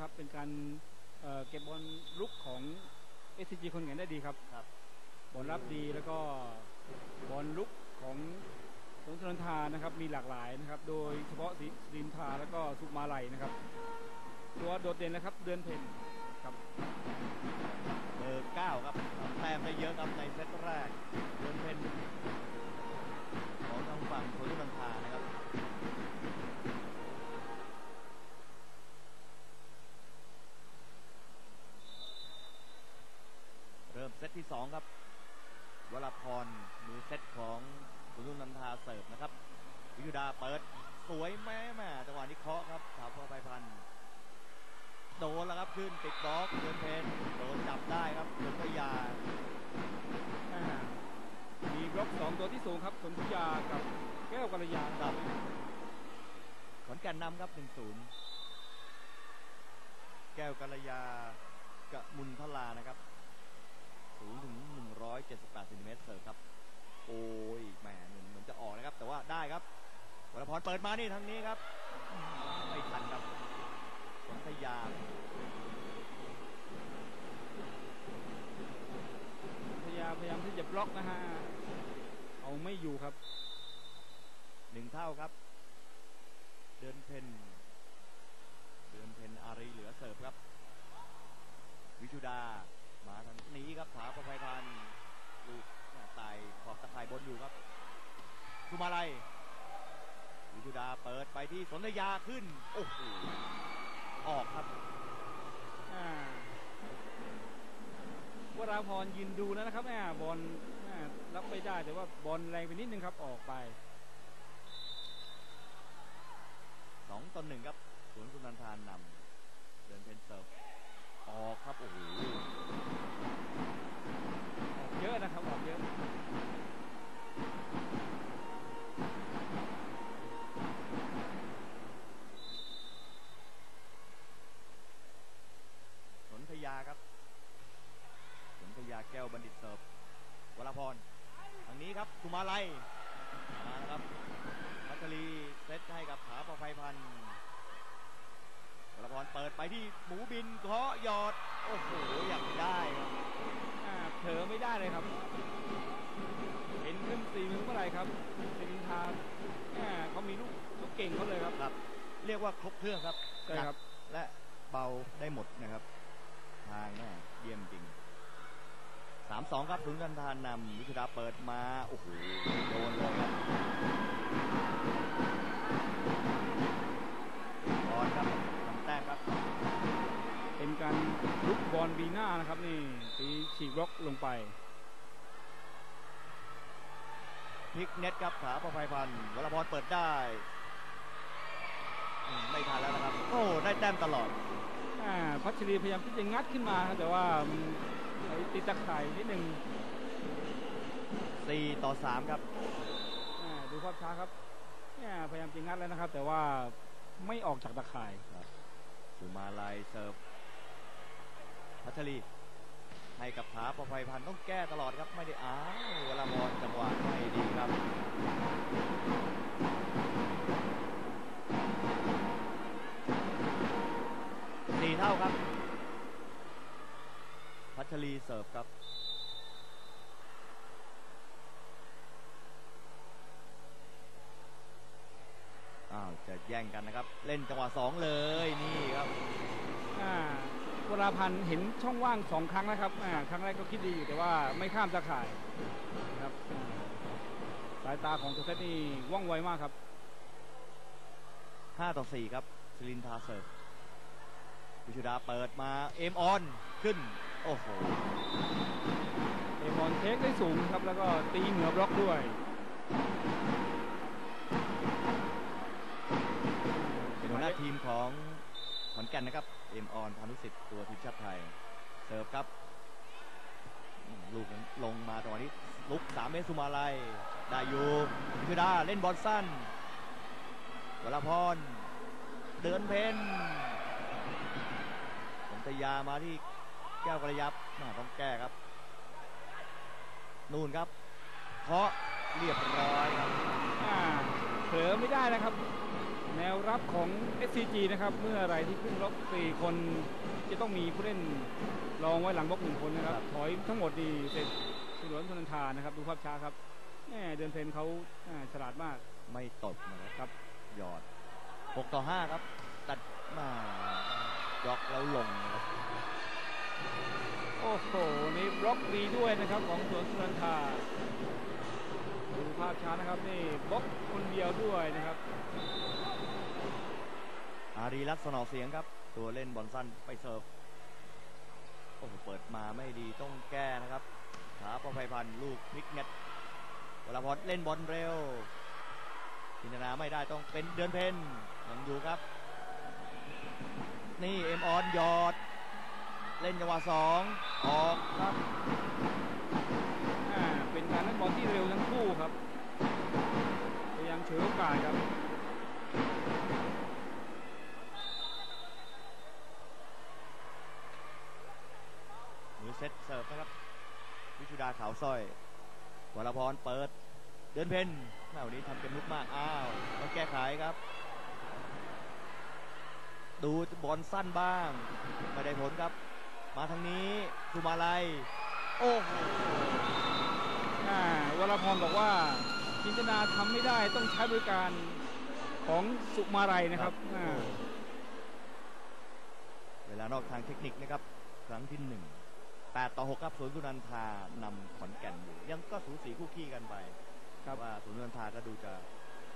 ครับยอดเยี่ยมครับ เป็นการเอ่อเก็บบอลลุกของ s c g คนแข่งได้ดีครับครับบอลรับดีแล้วก็บอลลุกของสงกรานทานะครับมีหลากหลายนะครับ โดยเฉพาะสิรินทาแล้วก็สุมาลัยนะครับ ตัวโดดเด่นนะครับ เดือนเพ็ญครับเบอร์เก้าครับทำแต้มได้เยอะครับในเซตแรกเดินเพนของทางฝั่งโคลุนันทานะครับ เริ่มเซตที่สองครับ วรพรมือเซตของคุณลุนันทาเสิร์ฟนะครับ วิยุดาเปิดสวยแม่แม่จังหวะนี้เคาะครับถามพอไปพัน โดนแล้วครับขึ้นติดบล็อกเดินเพนโดนจับได้ครับสนธยา อ่ามีบล็อกสองตัวที่สูงครับสนธิยากับแก้วกัลยา ครับขอนแก่นนำครับ1-0 แก้วกัล ยากะมุนทลานะครับสูงถึง 178ซนติเมตรเสิร์ฟครับ โอ้ยแหมเหมือนเหมือนจะออกนะครับ แต่ว่าได้ครับวรพรเปิดมานี่ทางนี้ครับ ไม่ทันครับสนธยาพยายามพยายามที่จะบล็อกนะฮะ เอาไม่อยู่ครับ หนึ่งเท่าครับ เดินเพนเดินเพนอารีเหลือเสิร์ฟครับ วิชุดา มาทางนี้ครับถาประภัยพันธ์ลูกตายขอบตะข่ายบนอยู่ครับสุมาลัยวิชุดาเปิดไปที่สนธยาขึ้น โอ้โหออกครับอ่าวราพรยืนดูแล้วนะครับแม่บอลแม่รับไม่ได้แต่ว่าบอลแรงไปนิดนึงครับออกไปสองต่อหนึ่งครับสวนสุนันทานนำเดินเพนเสิร์ฟ ออกครับโอ้โหออกเยอะนะครับออกเยอะสนธยาครับสนธยาแก้วบัณฑิตเสิร์ฟวรพรทางนี้ครับสุมาลัยมาครับพัชรีเซตให้กับผาประภัยพันธ์ วรพรเปิดไปที่หมูบินเคาะหยอด โอ้โหอยากได้ครับเผลอไม่ได้เลยครับ เห็นขึ้นสี่มือเมื่อไรครับเซนินทาแม่เขามีลูกลูกเก่งเขาเลยครับครับ เรียกว่าครบเครื่องครับใช่ครับ และเบาได้หมดนะครับ ทางแม่เยี่ยมจริงสามสองครับถึงกันทานนำวิชดาเปิดมา โอ้โหโดนเลยครับ การลุกบอลบีหน้านะครับนี่ตีฉีกบล็อกลงไปพลิกเน็ตครับขาประภัยพันธ์วรพรเปิดได้อืมไม่ทันแล้วนะครับ โอ้ได้แต้มตลอดอ่าพัชรีพยายามที่จะงัดขึ้นมาครับแต่ว่ามันไปติดตะข่ายนิดนึง4ต่อ 3 ครับอ่าดูภาพช้าครับเนี่ยพยายามจะงัดแล้วนะครับ แต่ว่าไม่ออกจากตะข่ายสุมาลัยเสิร์ฟ พัชรีให้กับขาประภัยพันธ์ต้องแก้ตลอดครับไม่ได้อ้าววรพรจังหวะไม่ดีครับสี่เท่าครับ พัชรีเสิร์ฟครับอ้าวจะแย่งกันนะครับ เล่นจังหวะสองเลยนี่ครับอ่า วราพันธ์เห็นช่องว่างสองครั้งนะครับอ่าครั้งแรกก็คิดดีอยู่แต่ว่าไม่ข้ามตะข่ายนะครับอ่าสายตาของตัวเซตนี่ว่องไวมากครับ 5 ต่อ 4 ครับสิรินทาเสิร์ฟวิชุดาเปิดมาเอมออนขึ้น โอ้โห เอบอลเทคได้สูงครับ แล้วก็ตีเหนือบล็อกด้วยเป็นหัวหน้าทีมของขอนแก่นนะครับ เอ็มออนพานุสิทธิ์ตัวทีมชาติไทยเสิร์ฟครับ ลูกนั้นลงมาจังหวะนี้ ลุกสามเมตรสุมาลัยได้อยู่วิชุดาเล่นบอลสั้นวรพร เดินเพนสมตยามาที่แก้วกระยับน่าต้องแก้ครับ นู่นครับเคาะเรียบร้อยครับเผลอไม่ได้นะครับ แนวรับของ SCG นะครับ เมื่อไหรที่ขึ้นบล็อกสี่คนจะต้องมีผู้เล่นรองไว้หลังบล็อกหนึ่งคนนะครับครับถอยทั้งหมดดีเสร็จสุรวนธนันทานะครับ ดูภาพช้าครับแหม่เดินเพลนเขาแหม่ฉลาดมากไม่ตกนะครับครับหยอด 6 ต่อ 5 ครับ ตัดมาจ็อกแล้วลงนะครับโอ้โหนี่บล็อกดีด้วยนะครับของสวนสุนันทาดูภาพช้านะครับนี่บล็อกคนเดียวด้วยนะครับ อารีรัตน์สนอเสียงครับ ตัวเล่นบอลสั้นไปเสิร์ฟ โอ้โห เปิดมาไม่ดีต้องแก้นะครับ ขาประภัยพันธ์ลูกพลิกเน็ตวรพรเล่นบอลเร็วจินตนาไม่ได้ต้องเป็นเดือนเพนยังอยู่ครับ นี่เอ็มออนยอด เล่นจังหวะสองออกครับเป็นการเล่นบอลที่เร็วทั้งคู่ครับพยายามเฉวยโอกาสครับ เซตเสิร์ฟนะครับ วิชุดาขาวสร้อยวรพรเปิด เดินเพนแม่วันนี้ทำเกมลุกมาก อ้าวต้องแก้ไขครับ ดูบอลสั้นบ้าง ไม่ได้ผลครับ มาทางนี้สุมาลัย โอ้โหอ่าวรพรบอกว่าจินตนาทำไม่ได้ต้องใช้บริการของสุมาลัยนะครับอ่าเวลานอกทางเทคนิคนะครับ ครั้งที่หนึ่ง แปดต่อหกครับสวนกุนันทานำขอนแก่นอยู่ ยังก็สูสีคู่ขี้กันไปครับว่าสวนกุนันทาก็ดูจะ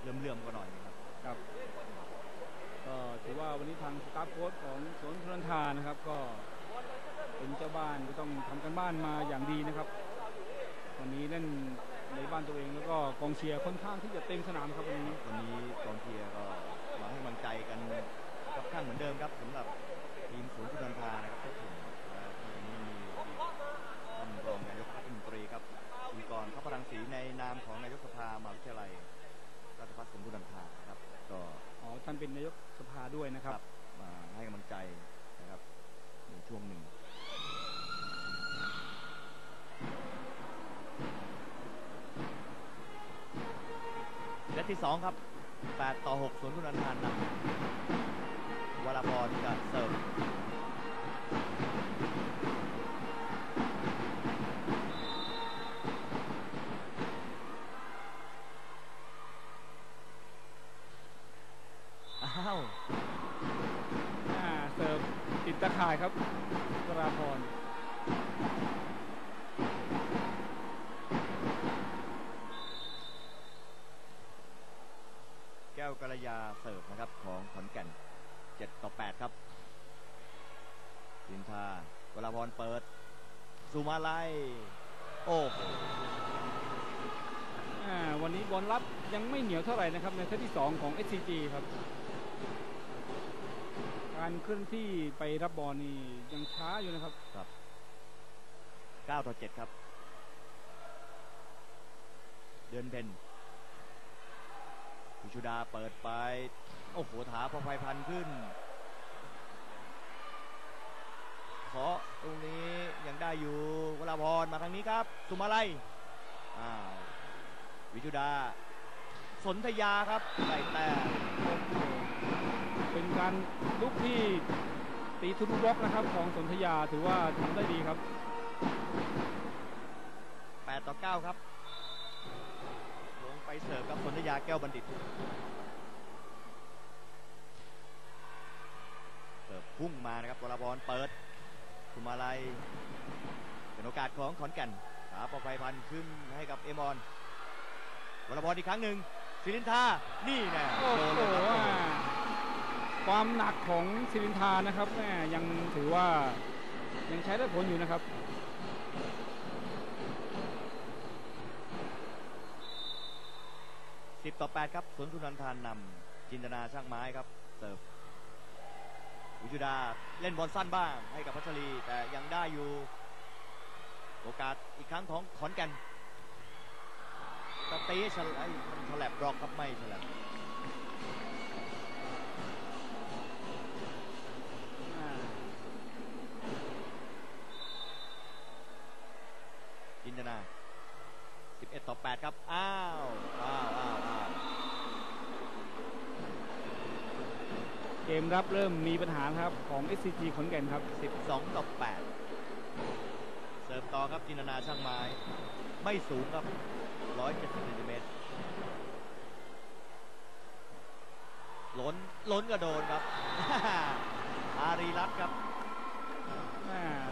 เลื่อมเลื่อมๆก็หน่อยนะครับครับ ก็ถือว่าวันนี้ทางสตาฟโค้ชของสวนสุนันทานะครับ ก็เป็นเจ้าบ้านก็ต้องทำกันบ้านมาอย่างดีนะครับ วันนี้เล่นในบ้านตัวเองแล้วก็กองเชียร์ค่อนข้างที่จะเต็มสนามครับวันนี้วันนี้กองเชียร์ก็มาให้กำลังใจกันกับข้างเหมือนเดิมครับสำหรับทีมสวนกุนันทานะครับ นนามของนายกสภามหาวิทยาลัยราชภัฏสวนกุนันทาครับ ก็อ๋อท่านเป็นนายกสภาด้วยนะครับ มาให้กำลังใจนะครับในช่วงหนึ่งและที่สองครับ 8 ต่อ 6สวนกุนันทานนำวรพรจะเสิร์ฟ ข่ายครับวราพรแก้วกัลยาเสิร์ฟนะครับของขอนแก่น7ต่อ 8 ครับสินทาวรพรเปิดสุมาลัยโอ้โหอ่าวันนี้บอลรับยังไม่เหนียวเท่าไหร่นะครับในเซตที่ 2 ของ SCG ครับ การเคลื่อนที่ไปรับบอลนี่ยังช้าอยู่นะครับ9ต่อ7ครับ เดือนเพ็ญวิชุดาเปิดไป โอ้โหถาพอภัยพันขึ้น ขอตรงนี้ยังได้อยู่วราพรมาทางนี้ครับ สุมาลัยอ้าววิชุดา สนธยาครับใส่แต่ เป็นการลุกที่ตีทุบบล็อกนะครับ ของสนธยาถือว่าทำได้ดีครับ 8 ต่อ 9 ครับ ลงไปเสิร์ฟกับสนธยาแก้วบัณฑิตเสิร์ฟพุ่งมานะครับวรพรเปิดสุมาลัยเป็นโอกาสของขอนแก่นหาประภัยพันธ์ขึ้นให้กับเอมอนวรพรอีกครั้งหนึ่งศิรินทานี่แน่โอ้โดนโหเลยครับอ่า ความหนักของศิรินทานะครับแม่ยังถือว่ายังใช้ได้ผลอยู่นะครับสิบต่อ 8 ครับสวนสุนันทานนำจินตนาช่างไม้ครับ เสิร์ฟวิชุดาเล่นบอลสั้นบ้างให้กับพัชรี แต่ยังได้อยู่ โอกาสอีกครั้งของขอนแก่นตะตีฉลไอ้มันฉลับรอกครับไม่ฉลับ อ่า จินตนา11 ต่อ 8 ครับ อ้าว อ้าวอ้าวอ้าวกมรับเริ่มมีปัญหาครับของ SCG ขอนแก่นครับ 12 ต่อ 8 เสิร์ฟต่อครับจินตนาช่างไม้ ไม่สูงครับ 170เซนติเมตรล้นล้นกระโดนครับ อารีรัตน์ครับแม่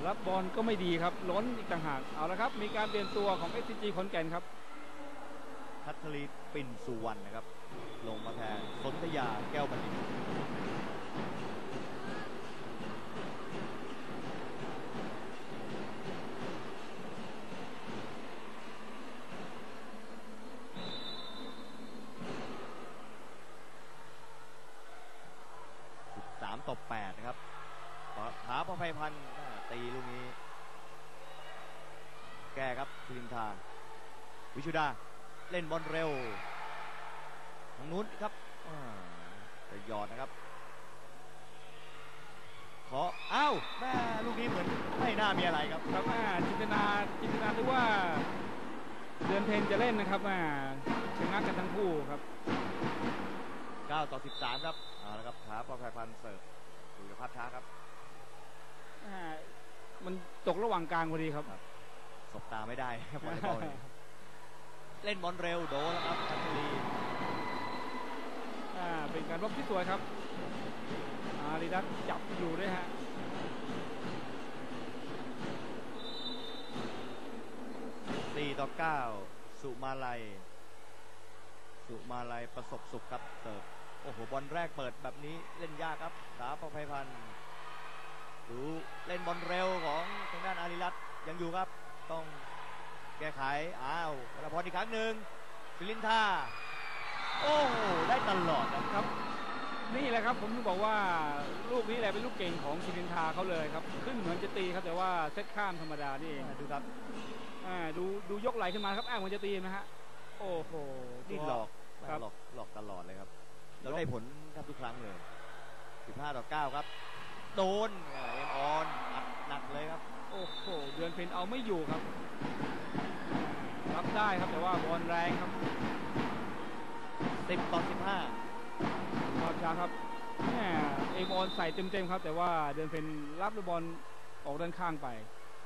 รับบอลก็ไม่ดีครับ ล้นอีกต่างหากเอาละครับ มีการเปลี่ยนตัวของ SCG ขอนแก่นครับคัทลีปิ่นสุวรรณนะครับ ลงมาแทนสนธยาแก้วบัณฑิต13ต่อ8นะครับหาประภัยพันธ์ ตีลูกนี้ แก้ครับพิมทา วิชุดา เล่นบอลเร็วทางนู้นครับอ่าจะหยอดนะครับ ขออ้าวแม่ลูกนี้เหมือนไม่น่ามีอะไรครับครับแม่จินตนาจินตนาดูว่า เดือนเพนจะเล่นนะครับแม่ชนะกันทั้งคู่ครับ9ต่อ13 ครับเอาละครับขาประภัยพันธ์เสิร์ฟดูกับภาพช้าครับอ่า มันตกระหว่างกลางพอดีครับ สบตาไม่ได้ครับวอลเลย์บอลนี่เล่นบอลเร็วโดนแล้วครับอัญชลีอ่าเป็นการบล็อกที่สวยครับ อาริดัสจับอยู่ด้วยฮะ4ต่อ9สุมาลัย สุมาลัยประสบสุขครับเสิร์ฟโอ้โหบอลแรกเปิดแบบนี้เล่นยากครับสาประภัยพันธ์ ดูเล่นบอลเร็วของทางด้านอาริรัตน์ยังอยู่ครับ ต้องแก้ไข อ้าววรพรอีกครั้งหนึ่งฟิลินทาโอ้โหได้ตลอดนะครับครับ นี่แหละครับผมถึงบอกว่าลูกนี้แหละเป็นลูกเก่งของซิลินทาเขาเลยครับ ขึ้นเหมือนจะตีครับแต่ว่าเซตข้ามธรรมดานี่เองดูครับอ่าดูดูยกไหลขึ้นมาครับอ้างเหมือนจะตีนะฮะโอ้โหนี่หลอกครับหลอกหลอกตลอดเลยครับแล้วได้ผลแทบทุกครั้งเลย 15 ต่อ 9 ครับ โดนอ่าเอ็มออนอัดหนักเลยครับ โอ้โห เดือนเพนเอาไม่อยู่ครับอ่ารับได้ครับแต่ว่าบอลแรงครับ10ต่อรอบช้าครับแหม่เอบอลใส่เต็มๆครับ แต่ว่าเดือนเพนรับลูกบอลออกด้านข้างไป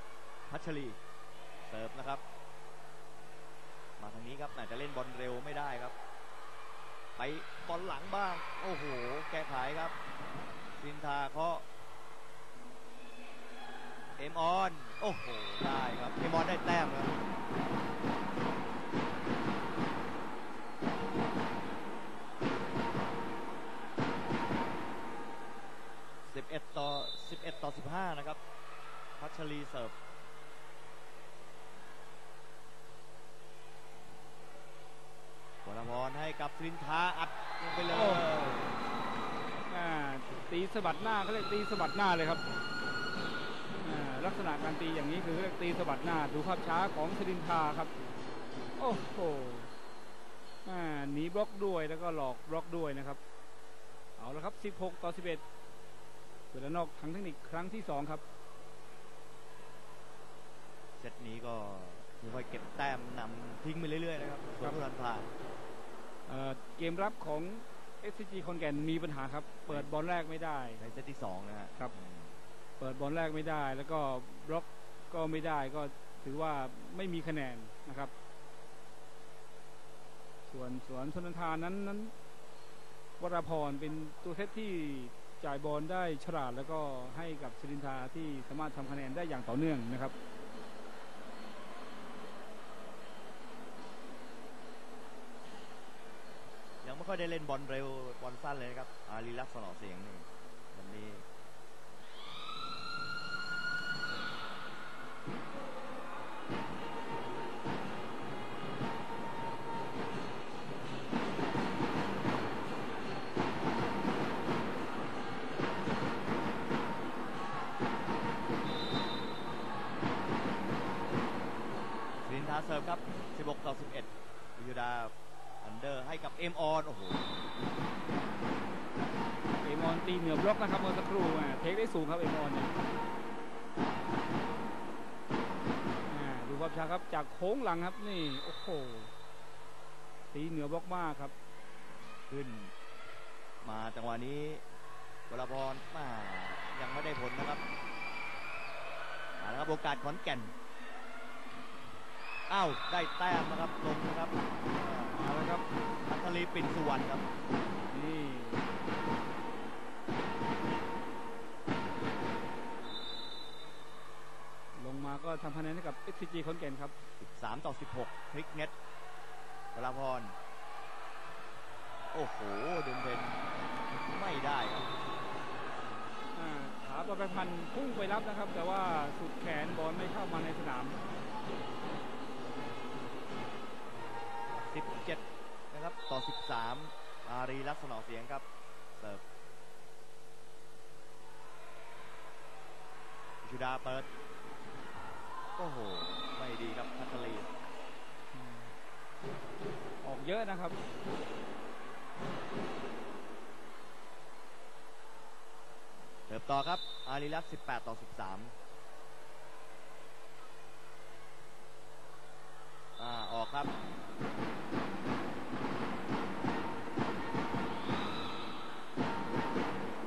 15พัชรีเสิร์ฟนะครับ มาทางนี้ครับอาจจะเล่นบอลเร็วไม่ได้ครับ ไปบอลหลังบ้าง โอ้โห แก้ไขครับซินทาเคาะเอ็ มออน โอ้โห ได้ครับเอมออนได้แต้มครับ11ต่อ11ต่อ15นะครับ พัชรีเสิร์ฟวรพรให้กับสิรินทาอัดลงไปเลยอ่าตีสะบัดหน้าเขาเรียกตีสะบัดหน้าเลยครับ ลักษณะการตีอย่างนี้คือเรียกตีสะบัดหน้าดูภาพช้าของสรินทาครับ โอ้โหอ่าหนีบล็อกด้วยแล้วก็หลอกบล็อกด้วยนะครับ เอาละครับ 16 ต่อ 11เวลานอกทางเทคนิคครั้งที่ 2 ครับ เซตนี้ก็ค่อยๆเก็บแต้มนำทิ้งไปเรื่อยๆนะครับส่วนผู้รันผ่านเอ่อเกมรับของ SCG คอนแก่นมีปัญหาครับ เปิดบอลแรกไม่ได้ในเซตที่2นะฮะครับ เปิดบอลแรกไม่ได้ แล้วก็บล็อกก็ไม่ได้ก็ถือว่าไม่มีคะแนนนะครับ ส่วนสวนชนทานนั้นนั้นวราพรเป็นตัวเซตที่จ่ายบอลได้ฉลาดแล้วก็ให้กับชรินทาที่สามารถทำคะแนนได้อย่างต่อเนื่องนะครับยังไม่ค่อยได้เล่นบอลเร็วบอลสั้นเลยนะครับอารีลักษ์สนอเสียงนี่วันนี้ จากโค้งหลังครับ นี่โอ้โหตีเหนือบล็อกมากครับ ขึ้น มาจังหวะนี้โดวรพรมายังไม่ได้ผลนะครับเอาละครับโอกาสขอนแก่นอ้าวได้แต้มนะครับลงนะครับเอาละครับพัทลีปิ่นสุวรรณครับนี่ลง มาก็ทำคะแนนให้กับ SCG ขอนแก่นครับ13ต่อ 16 พลิกเน็ตวรพร โอ้โหเดินเป็นไม่ได้ครับอ่าขาตัวไปพันพุ่งไปรับนะครับ แต่ว่าสุดแขนบอลไม่เข้ามาในสนาม 17 นะครับ ต่อ 13 อารีรักษณอเสียงครับ เสิร์ฟวิชุดาเปิด โอ้โห ไม่ดีครับพัทลีออกเยอะนะครับเสิร์ฟต่อครับ อารีรักษ์18 ต่อ 13 อ่า ออกครับ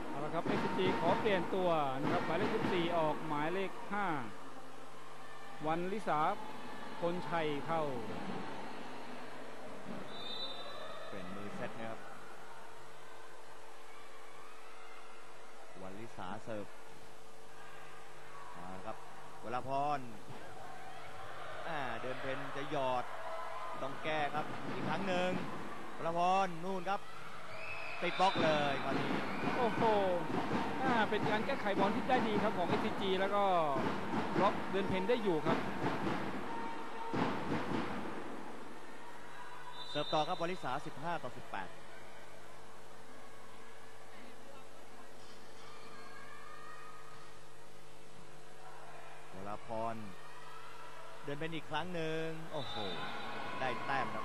เอาละครับ SCG ขอเปลี่ยนตัวนะครับ หมายเลข14ออกหมายเลข5 วันลิสาพลชัยเข้า เป็นมือเซตนะครับ วันลิสาเสิร์ฟมาครับวรพรอ่าเดินเพนจะหยอด ต้องแก้ครับอีกครั้งหนึ่งวรพรนู่นครับ ติดบล็อกเลยคราวนี้โอ้โหอ่าเป็นการแก้ไขบอลที่ได้ดีครับของ SCG แล้วก็บล็อกเดินเพนได้อยู่ครับ เสิร์ฟต่อครับวลิสา15 ต่อ 18วราพร เดินเป็นอีกครั้งหนึ่ง โอ้โห ได้แต้มครับ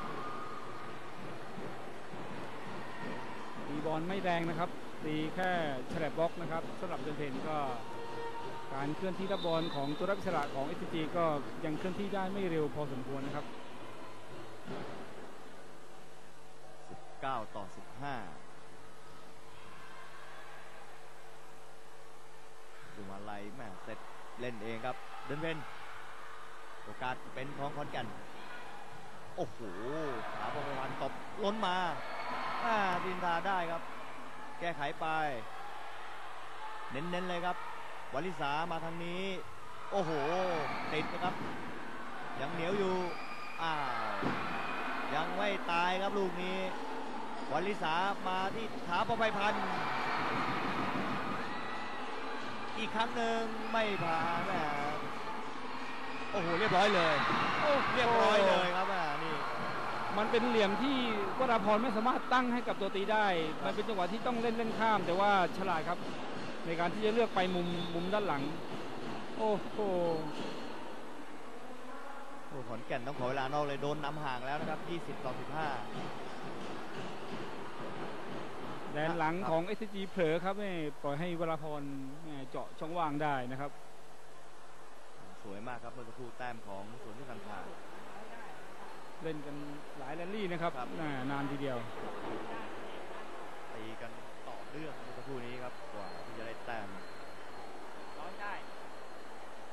ตีบ อลไม่แรงนะครับ ตีแค่แฉลบบล็อกนะครับสำหรับเดนเพนก็การเคลื่อนที่รับบอลของตัวรับอิสระของ SCG ก็ยังเคลื่อนที่ได้ไม่เร็วพอสมควรนะครับ 19 ต่อ 15ดูมาไลแม่เสร็จเล่นเองครับ เดินเป็นโอกาสเป็นของขอนแก่น โอ้โห ขาประพันตบล้นมา อ่าดินทาได้ครับ แก้ไขไป เน้นๆเลยครับวลิสามาทางนี้ โอ้โห ติดนะครับ ยังเหนียวอยู่ อ้าว ยังไม่ตายครับลูกนี้วลิสามาที่ขาประภัยพันธ์อีกครั้งหนึ่งไม่ผ่านแหมโอ้โห เรียบร้อยเลยโอ้เรียบร้อยเลยครับ มันเป็นเหลี่ยมที่วราพรไม่สามารถตั้งให้กับตัวตีได้ มันเป็นจังหวะที่ต้องเล่นเล่นข้าม แต่ว่าฉลาดครับ ในการที่จะเลือกไปมุมมุมด้านหลัง โอ้โหโอ้ขอนแก่นต้องขอเวลานอกเลยโดนนำห่างแล้วนะครับ 20 ต่อแดนหลังของ SCG เผลอครับไม่ปล่อยให้วราพรแม่เจาะช่องว่างได้นะครับ15สวยมากครับเมื่อสักครู่แต้มของสวนที่กันทา เล่นกันหลายแรลลี่นะครับครับน่านานทีเดียว ตีกันต่อเนื่องเมื่อสักครู่นี้ครับกว่าที่จะได้แต้มร้อยได้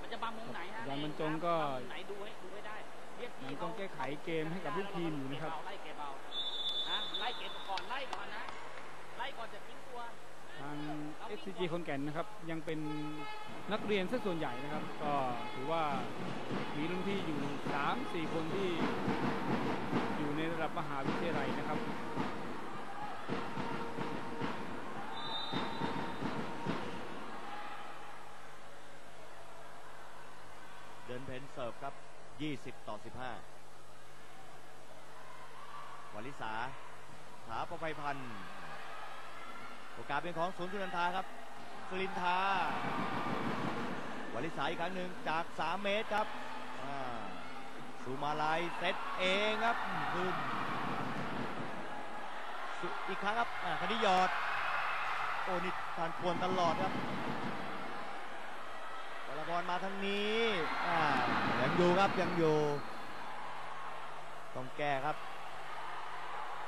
มันจะบังมุมไหนฮะยานบรรจงก็ บัมุมไหนดูให้ดูให้ได้เรียกยัพี่งต้องแก้ไขเกมให้กับลูกทีมอยู่นะครับ ไล่เกมเบาฮะไล่เกมก่อนไล่ก่อนนะไล่ก่อนจะทิ้งตัว ทาง SCG คนแก่นนะครับ ยังเป็นนักเรียนซะส่วนใหญ่นะครับ ก็ถือว่ามีรุ่นพี่อยู่ 3-4 คนที่อยู่ในระดับมหาวิทยาลัยนะครับเดินเพนเสิร์ฟครับ 20 ต่อ 15 วลิสาขาประภัยพันธ์ โอกาสเป็นของศูนย์สุนันทาครับสลินทาวลิสาอีกครั้งหนึ่งจาก 3 เมตรครับสุมาลัยเซตเองครับขึ้นอีกครั้งครับอ่าคดีหยอด โอ้นี่ทานควรตลอดครับวรบอลมาทางนี้อ่ายังอยู่ครับยังอยู่ต้องแก้ครับ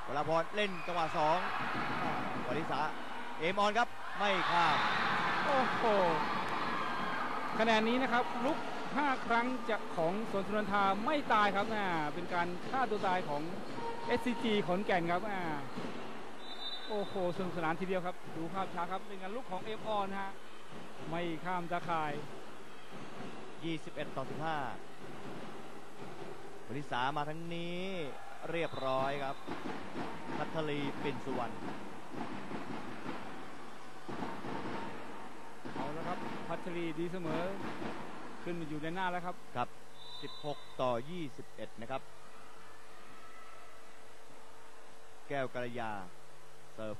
วรพรเล่นจังหวะสองวริษา เอมออนครับไม่ข้ามโอ้โหคะแนนนี้นะครับลุก 5 ครั้งจากของสวนสุนันทาไม่ตายครับอ่าเป็นการฆ่าตัวตายของ SCG ขอนแก่นครับอ่าโอ้โหสนุกสนานทีเดียวครับ ดูภาพช้าครับเป็นการลุกของเอฟออนฮะไม่ข้ามตะข่าย 21 ต่อ 15บริษามาทั้งนี้เรียบร้อยครับพัทลีปิ่นสุวรรณ เอาแล้วครับ พั ชรีดีเสมอ ขึ้นมาอยู่ในหน้าแล้วครับ ครับ 16 ต่อ 21 นะครับ แก้วกระยา เสิร์ฟ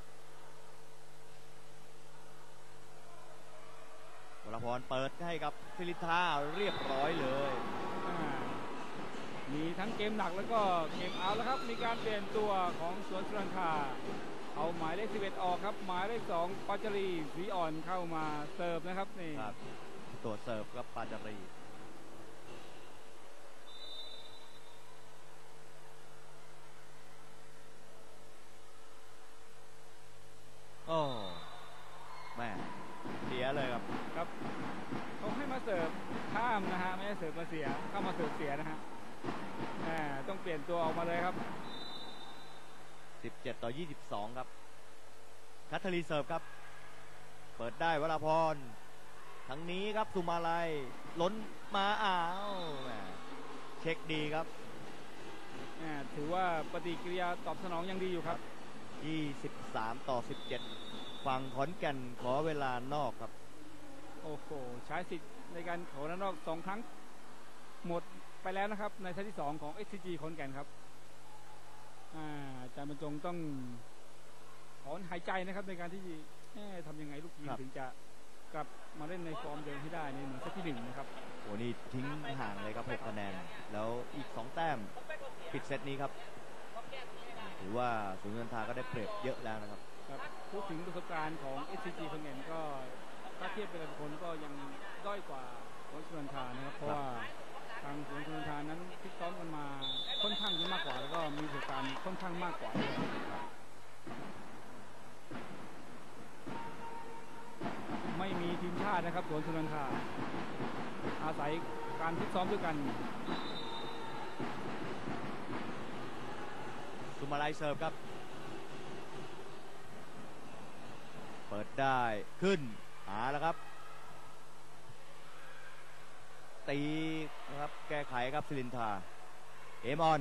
วรพรเปิดให้กับฟิลิท่าเรียบร้อยเลยอ่ามีทั้งเกมหนักแล้วก็เกมเอาแล้วครับ มีการเปลี่ยนตัวของสวนสุรันทา เอาหมายเลข11 ออกครับ หมายเลข2ปัจจรีสีอ่อนเข้ามาเสิร์ฟนะครับนี่ครับตัวเสิร์ฟกับปาจารี โอ้แม่เสียเลยครับ ครับเขาให้มาเสิร์ฟข้ามนะฮะไม่ได้เสิร์ฟมาเสียเข้ามาเสิร์ฟเสียนะฮะอ่าต้องเปลี่ยนตัวออกมาเลยครับ 17 ต่อ 22 ครับคัทธรีเสิร์ฟครับ เปิดได้วราพร ทั้งนี้ครับสุมาลัยล้นมาอ้าวแหม่เช็คดีครับอ่าถือว่าปฏิกิริยาตอบสนองยังดีอยู่ครับ 23 ต่อ 17 ฝั่งขอนแก่นขอเวลานอกครับ โอ้โห ใช้สิทธิ์ในการเขาด้านนอกสองครั้ง หมดไปแล้วนะครับ ในเซตที่สองของ SCG ขอนแก่นครับ อ่าอาจารย์บรรจงต้องถอนหายใจนะครับ ในการที่เอ๊ะทำยังไงลูกทีมครับถึงจะกลับมาเล่นในฟอร์มเดิมให้ได้ในเหมือนเซตที่หนึ่งนะครับโอ้นี่ทิ้งห่างเลยครับ6คะแนน แล้วอีก2แต้มปิดเซตนี้ครับ ถือว่าสุนทรทาก็ได้เปรียบเยอะแล้วนะครับครับพูดถึงประสบการณ์ของ SCG ขอนแก่นก็ถ้าเทียบเป็นละคนก็ยังด้อยกว่าสวนสุนันทานะครับ เพราะว่า ทางสวนสุนทานั้นฟิซ้อมกันมาค่อนข้างเยอะมากกว่า แล้วก็มีประสบการณ์ค่อนข้างมากกว่าไม่มีทีมชาตินะครับสวนสุนันทาอาศัยการฟิซ้อมด้วยกันสุมาลัยเสิร์ฟครับ เปิดได้ขึ้นหาแล้วครับ ตีนะครับแก้ไขครับสิรินทาเอมออน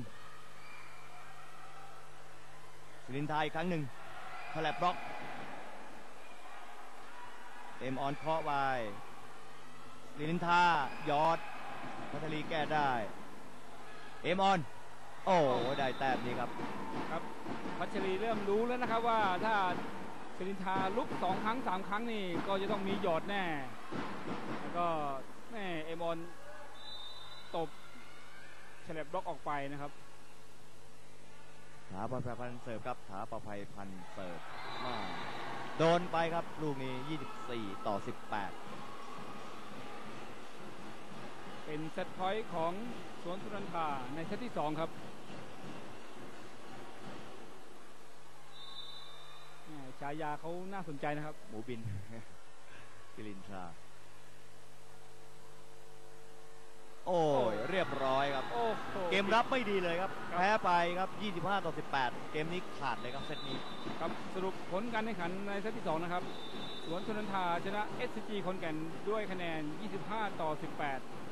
สิรินทาอีกครั้งหนึ่งแถลบบล็อกเอมออนเคาะไปสิรินทายอดพัทลีแก้ได้เอมออนโอ้ได้แต้มนี้ครับครับพัชรีเริ่มรู้แล้วนะครับว่าถ้าสิรินทาลุกสองครั้งสามครั้งนี่ก็จะต้องมีหยอดแน่แล้วก็ แม่เอมอนตบเฉลบบล็อกออกไปนะครับถาประภัยพันธ์เสิร์ฟครับถาประภัยพันธ์เสิร์ฟมาโดนไปครับ ลูกนี้ 24 ต่อ 18 เป็นเซตพอยต์ของสวนสุรันทาในเซตที่สองครับแหม่ฉายาเขาน่าสนใจนะครับ หมูบิน กิลินทรา โอ้ยเรียบร้อยครับ โอ้โหเกมรับไม่ดีเลยครับครับ แพ้ไปครับ 25 ต่อ 18 เกมนี้ขาดเลยครับเซตนี้ ครับสรุปผลการแข่งขันในเซตที่ 2 นะครับ สวนสุนันทาชนะ SCG ขอนแก่นด้วยคะแนน 25 ต่อ 18